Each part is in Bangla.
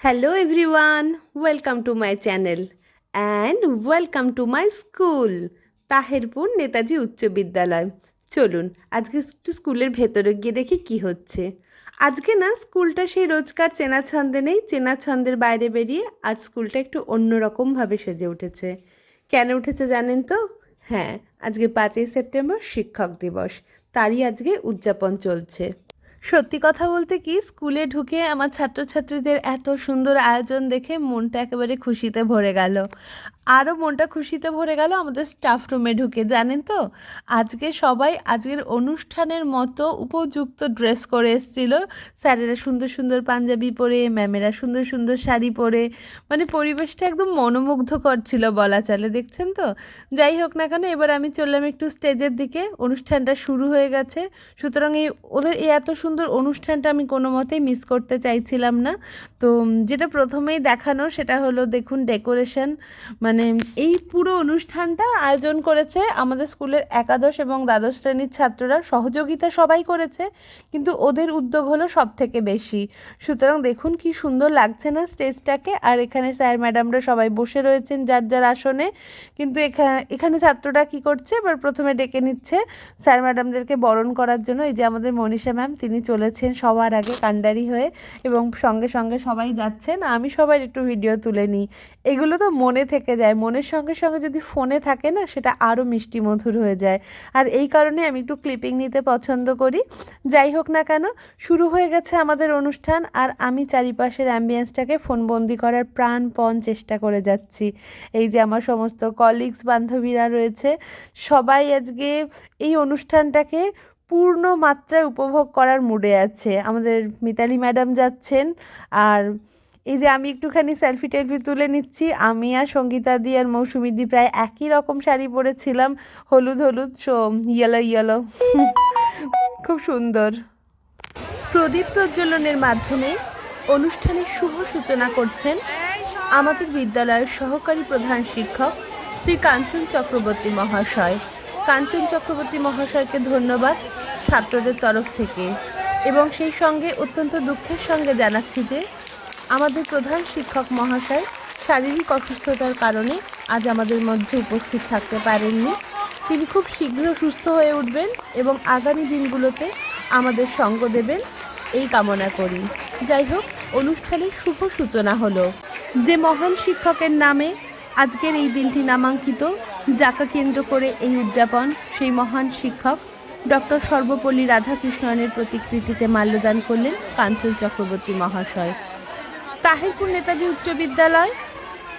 Hello everyone, welcome to my channel and welcome to my school Taherpur Netaji উচ্চ বিদ্যালয় চলুন আজকে একটু স্কুলের ভেতরে গিয়ে দেখি কি হচ্ছে। আজকে না স্কুলটা সেই রোজকার চেনা ছন্দে নেই চেনা ছন্দের বাইরে বেরিয়ে আজ স্কুলটা একটু অন্যরকমভাবে সেজে উঠেছে। কেন উঠেছে জানেন তো? হ্যাঁ আজকে পাঁচই সেপ্টেম্বর শিক্ষক দিবস তারই আজকে উদযাপন চলছে। সত্যি কথা বলতে কি, স্কুলে ঢুকে আমার ছাত্রছাত্রীদের এত সুন্দর আয়োজন দেখে মনটা একেবারে খুশিতে ভরে গেল। আরও মনটা খুশিতে ভরে গেল আমাদের স্টাফ রুমে ঢুকে, জানেন তো? আজকে সবাই আজকের অনুষ্ঠানের মতো উপযুক্ত ড্রেস করে এসেছিল। স্যারেরা সুন্দর সুন্দর পাঞ্জাবি পরে ম্যামেরা সুন্দর সুন্দর শাড়ি পরে মানে পরিবেশটা একদম মনোমুগ্ধকর ছিল বলা চলে, দেখছেন তো? যাই হোক না কেন, এবার আমি চললাম একটু স্টেজের দিকে। অনুষ্ঠানটা শুরু হয়ে গেছে। সুতরাং এই ওদের এই এত সুন্দর অনুষ্ঠানটা আমি কোনো মতেই মিস করতে চাইছিলাম না। তো যেটা প্রথমেই দেখানো, সেটা হলো, দেখুন ডেকোরেশন মানে এই পুরো অনুষ্ঠানটা আয়োজন করেছে আমাদের স্কুলের একাদশ এবং দ্বাদশ শ্রেণির ছাত্ররা। সহযোগিতা সবাই করেছে, কিন্তু ওদের উদ্যোগ হলো সব থেকে বেশি। সুতরাং দেখুন কি সুন্দর লাগছে না স্টেজটাকে। আর এখানে স্যার, ম্যাডামরা সবাই বসে রয়েছেন যার যার আসনে। কিন্তু এখানে এখানে ছাত্ররা কি করছে? এবার প্রথমে ডেকে নিচ্ছে স্যার, ম্যাডামদেরকে বরণ করার জন্য। এই যে আমাদের মনীষা ম্যাম, তিনি চলেছেন সবার আগে কান্ডারি হয়ে এবং সঙ্গে সঙ্গে সবাই যাচ্ছেন। আমি সবার একটু ভিডিও তুলে নিই। এগুলো তো মনে থেকে যায়। মনের সঙ্গে সঙ্গে যদি ফোনে থাকে না, সেটা আরও মিষ্টি মধুর হয়ে যায়। আর এই কারণে আমি একটু ক্লিপিং নিতে পছন্দ করি। যাই হোক না কেন, শুরু হয়ে গেছে আমাদের অনুষ্ঠান আর আমি চারিপাশের অ্যাম্বিয়েন্সটাকে ফোনবন্দি করার প্রাণপণ চেষ্টা করে যাচ্ছি। এই যে আমার সমস্ত কলিগস বান্ধবীরা রয়েছে, সবাই আজকে এই অনুষ্ঠানটাকে পূর্ণ মাত্রায় উপভোগ করার মুডে আছে। আমাদের মিতালি ম্যাডাম যাচ্ছেন আর এই যে আমি একটুখানি সেলফি টেলফি তুলে নিচ্ছি। আমি আর সঙ্গীতা দি আর মৌসুমি দি প্রায় একই রকম শাড়ি পরেছিলাম। হলুদ হলুদ ইয়েলো ইয়েলো খুব সুন্দর। প্রদীপ প্রজ্বলনের মাধ্যমে অনুষ্ঠানের শুভ সূচনা করছেন আমাদের বিদ্যালয়ের সহকারী প্রধান শিক্ষক শ্রী কাঞ্চন চক্রবর্তী মহাশয়। কাঞ্চন চক্রবর্তী মহাশয়কে ধন্যবাদ ছাত্রদের তরফ থেকে। এবং সেই সঙ্গে অত্যন্ত দুঃখের সঙ্গে জানাচ্ছি যে আমাদের প্রধান শিক্ষক মহাশয় শারীরিক অসুস্থতার কারণে আজ আমাদের মধ্যে উপস্থিত থাকতে পারেননি। তিনি খুব শীঘ্র সুস্থ হয়ে উঠবেন এবং আগামী দিনগুলোতে আমাদের সঙ্গ দেবেন। এই কামনা করি। যাই হোক, অনুষ্ঠানের শুভ সূচনা হলো। যে মহান শিক্ষকের নামে আজকের এই দিনটি নামাঙ্কিত, যাকে কেন্দ্র করে এই উদযাপন সেই মহান শিক্ষক ডক্টর সর্বপল্লী রাধাকৃষ্ণনের প্রতিকৃতিতে মাল্যদান করলেন কাঞ্চন চক্রবর্তী মহাশয়। তাহিরপুর নেতাজি উচ্চ বিদ্যালয়।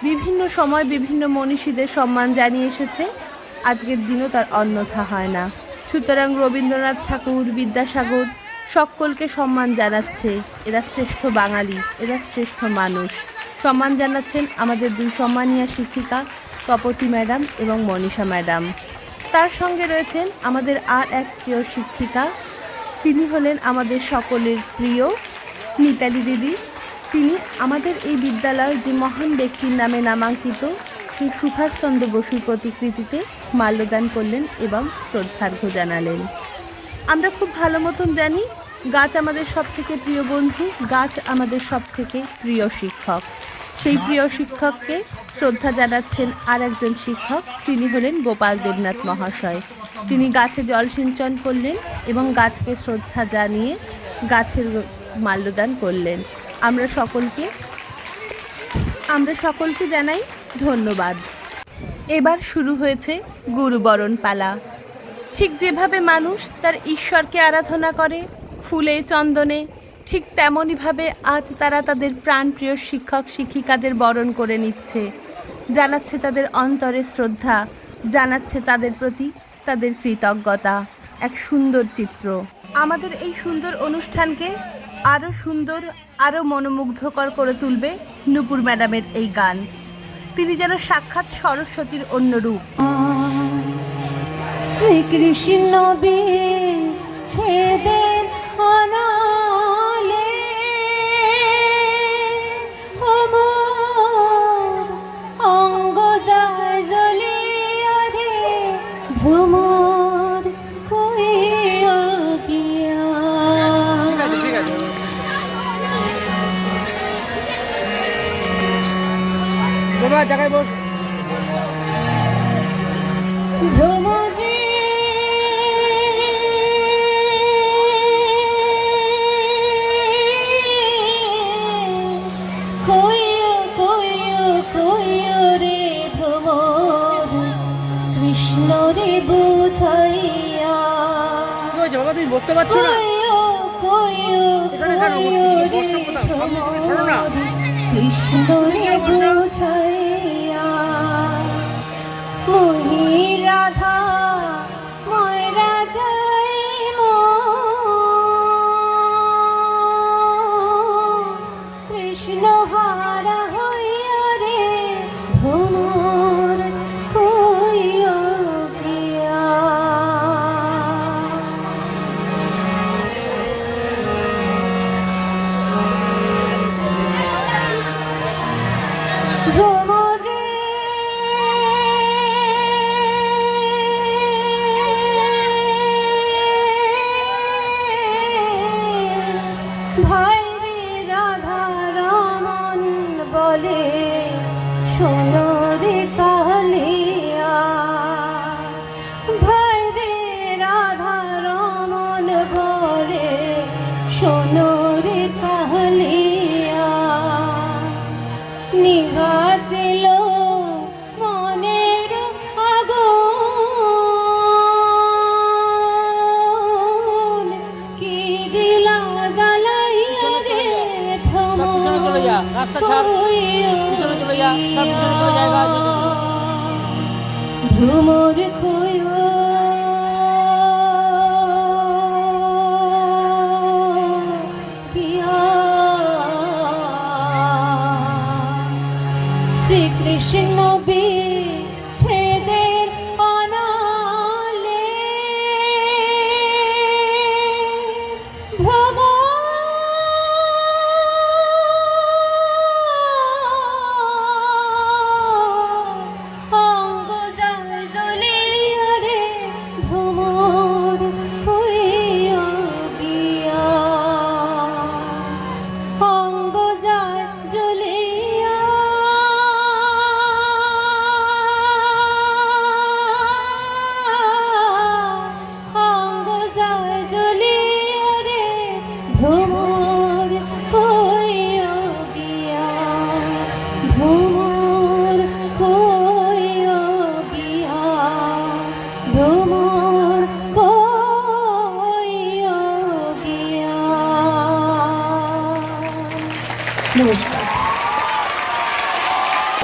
বিভিন্ন সময় বিভিন্ন মনীষীদের সম্মান জানিয়ে এসেছে। আজকের দিনও তার অন্যথা হয় না। সুতরাং রবীন্দ্রনাথ ঠাকুর, বিদ্যাসাগর সকলকে সম্মান জানাচ্ছে। এরা শ্রেষ্ঠ বাঙালি, এরা শ্রেষ্ঠ মানুষ। সম্মান জানাচ্ছেন আমাদের দুই সম্মানীয় শিক্ষিকা তপতি ম্যাডাম এবং মনীষা ম্যাডাম। তার সঙ্গে রয়েছেন আমাদের আর এক প্রিয় শিক্ষিকা। তিনি হলেন আমাদের সকলের প্রিয় মিতালি দিদি। তিনি আমাদের এই বিদ্যালয় যে মহান ব্যক্তির নামে নামাঙ্কিত শ্রী সুভাষচন্দ্র বসুর প্রতিকৃতিতে মাল্যদান করলেন এবং শ্রদ্ধার্ঘ্য জানালেন। আমরা খুব ভালো মতন জানি, গাছ আমাদের সব থেকে প্রিয় বন্ধু, গাছ আমাদের সব থেকে প্রিয় শিক্ষক। সেই প্রিয় শিক্ষককে শ্রদ্ধা জানাচ্ছেন আর একজন শিক্ষক, তিনি হলেন গোপাল দেবনাথ মহাশয়। তিনি গাছে জল সিঞ্চন করলেন এবং গাছকে শ্রদ্ধা জানিয়ে গাছের মাল্যদান করলেন। আমরা সকলকে আমরা সকলকে জানাই ধন্যবাদ। এবার শুরু হয়েছে গুরুবরণ পালা। ঠিক যেভাবে মানুষ তার ঈশ্বরকে আরাধনা করে, ফুলে, চন্দনে, ঠিক তেমনইভাবে আজ তারা তাদের প্রাণপ্রিয় শিক্ষক, শিক্ষিকাদের বরণ করে নিচ্ছে। জানাচ্ছে তাদের অন্তরে শ্রদ্ধা, জানাচ্ছে তাদের প্রতি তাদের কৃতজ্ঞতা। এক সুন্দর চিত্র। আমাদের এই সুন্দর অনুষ্ঠানকে আরও সুন্দর আরও মনোমুগ্ধকর করে তুলবে নুপুর ম্যাডামের এই গান। তিনি যেন সাক্ষাৎ সরস্বতীর অন্য রূপ। শ্রীকৃষ্ণ ছেদে অনালে বাবা জায়গায় বস ভ্রমরে কইও কইও কইও রে ভ্রমর কৃষ্ণ রে বুঝাইয়া কি হয়েছে বাবা তুমি বসতে পারছ না এখানে কেন বসছো? কোথাও? না। কৃষ্ণ বুঝাইয়া মহি রাস্তা ছাড়। চলে যা, সব চলে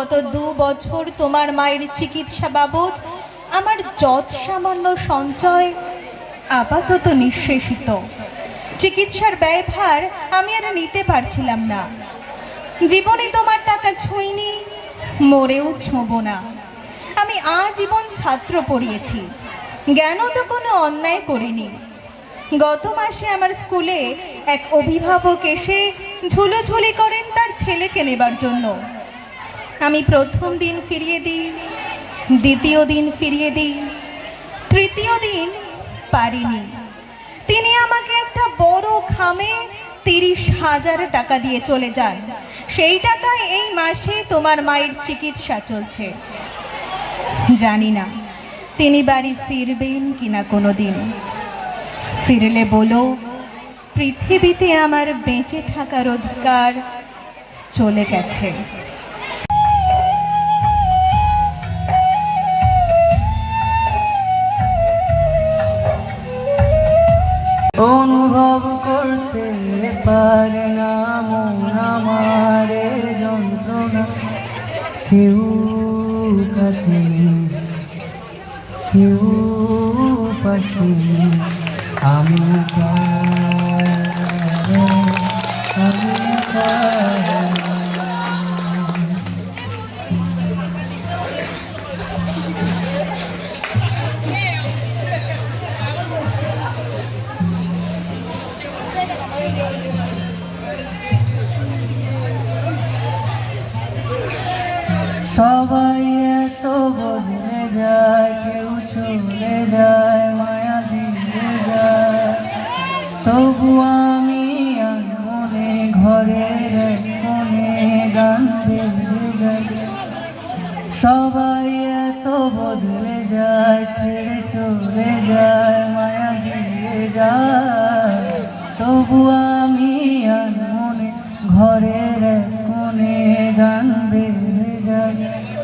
গত দু বছর তোমার মায়ের চিকিৎসা বাবদ আমার যৎ সামান্য সঞ্চয় আপাতত নিঃশেষিত। চিকিৎসার ব্যয়ভার আমি আর নিতে পারছিলাম না। জীবনে তোমার টাকা ছুঁইনি, মরেও ছোঁব না। আমি আজীবন ছাত্র পড়িয়েছি। জ্ঞানও তো কোনো অন্যায় করিনি। গত মাসে আমার স্কুলে এক অভিভাবক এসে ঝুলোঝুলি করেন তার ছেলেকে নেবার জন্য। আমি প্রথম দিন ফিরিয়ে দিই, দ্বিতীয় দিন ফিরিয়ে দিই, তৃতীয় দিন পারিনি। তিনি আমাকে একটা বড় খামে তিরিশ হাজার টাকা দিয়ে চলে যান সেই টাকায় এই মাসে তোমার মায়ের চিকিৎসা চলছে। জানি না, তিনি বাড়ি ফিরবেন কিনা কোনো দিন ফিরলে বলো, পৃথিবীতে আমার বেঁচে থাকার অধিকার চলে গেছে। করতে পারে না মন আমার যন্ত্রণা কেউ কাছে কেউ পাশে নেই। আমি সবাই এত বদলে যায়, কেউ চলে যায়, মায়া দিয়ে যায়। তবু আমি মনে, ঘরে মনে গান সবাই এত বদলে যায়, ছেড়ে চলে যায়, মায়া দিয়ে যায়। তবু আমি মনে ঘরের কোণে গান বেঁধে Yeah.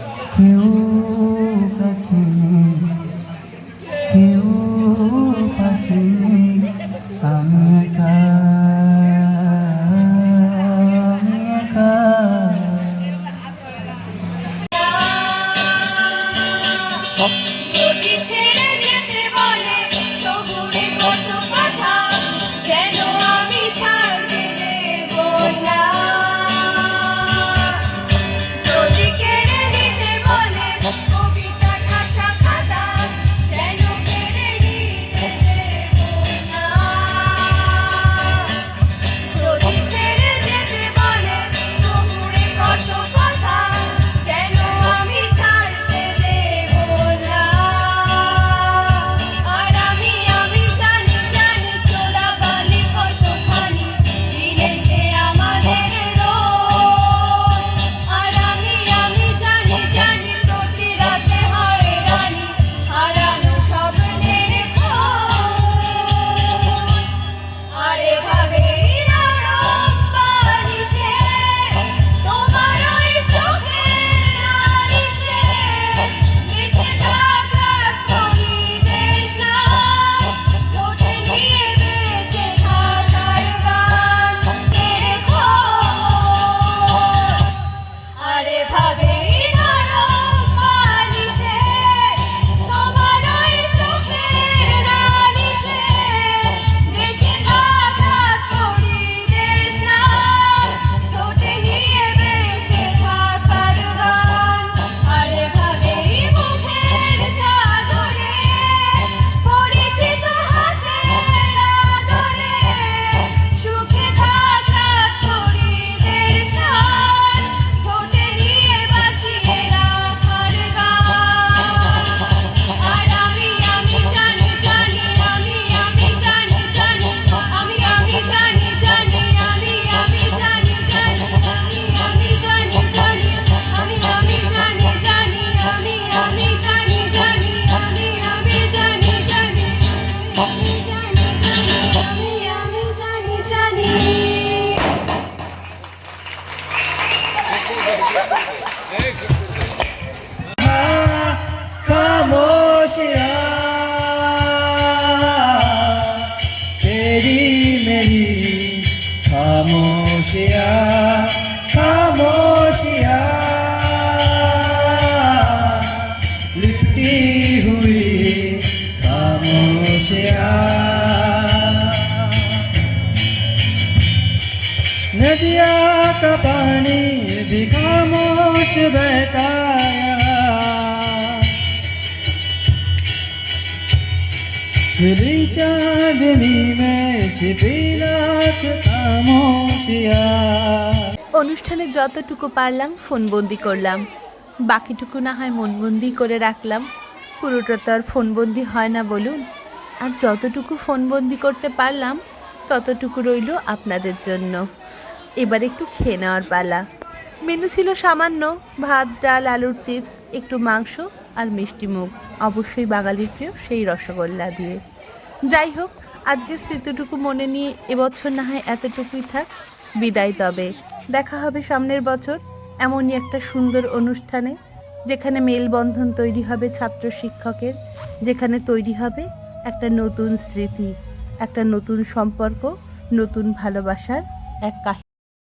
চাঁদনি অনুষ্ঠানে যতটুকু পারলাম ফোন বন্দি করলাম। বাকিটুকু না হয় মনবন্দি করে রাখলাম। পুরোটা তো আর ফোনবন্দি হয় না বলুন। আর যতটুকু ফোন বন্দি করতে পারলাম, ততটুকু রইল আপনাদের জন্য। এবার একটু খেয়ে নেওয়ার পালা। মেনু ছিল সামান্য ভাত, ডাল, আলুর চিপস, একটু মাংস আর মিষ্টি মুখ। অবশ্যই বাঙালির প্রিয় সেই রসগোল্লা দিয়ে। যাই হোক আজকে স্মৃতিটুকু মনে নিয়ে এবছর না হয় এতটুকুই থাক, বিদায় তবে। দেখা হবে সামনের বছর এমনই একটা সুন্দর অনুষ্ঠানে, যেখানে মেলবন্ধন তৈরি হবে ছাত্র শিক্ষকের, যেখানে তৈরি হবে একটা নতুন স্মৃতি, একটা নতুন সম্পর্ক, নতুন ভালোবাসার এক কাহিনী।